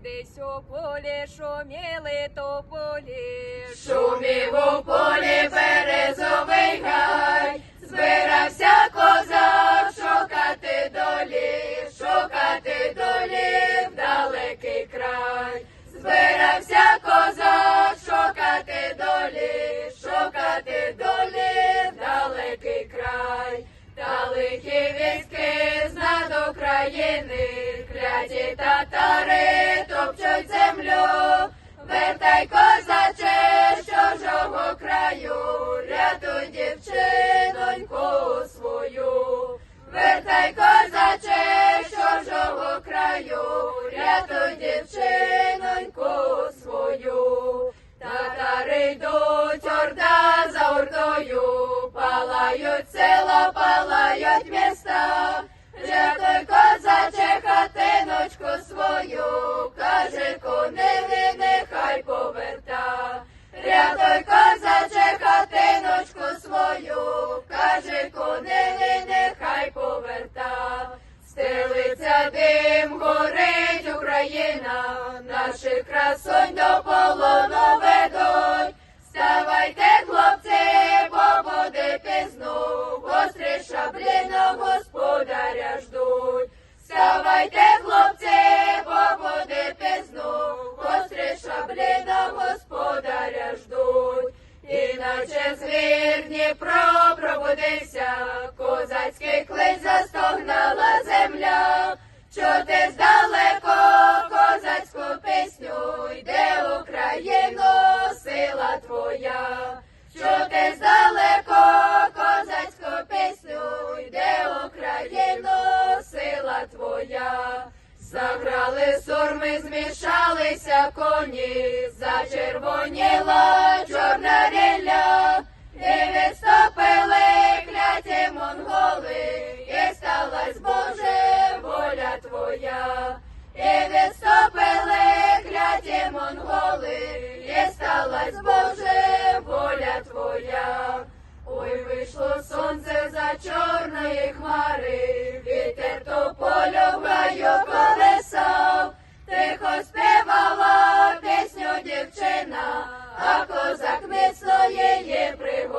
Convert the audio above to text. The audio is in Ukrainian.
Десь у полі шуміли тополі. Шумів у полі березовий гай, збирався козак шукати долі, шукати долі в далекий край. Збирався козак шукати долі, шукати долі в далекий край. Та лихі військи з над України, кляті татари рятуй дівчиноньку свою. Вертай, козаче, чужого краю, рятуй дівчиноньку свою. Татари йдуть орда за ордою, палають села, палають міста. Рятуй, Дим, горить Україна, наших красонь до полону ведуть. Вставайте, хлопці, бо буде пізно, гострі шаблі на господаря ждуть. Вставайте, хлопці, бо буде пізно, гострі шаблі на господаря ждуть. Іначе звір Дніпро пробудився, Заграли сурми, змішалися коні, зачервоніла чорна козак ми своєї пригоди.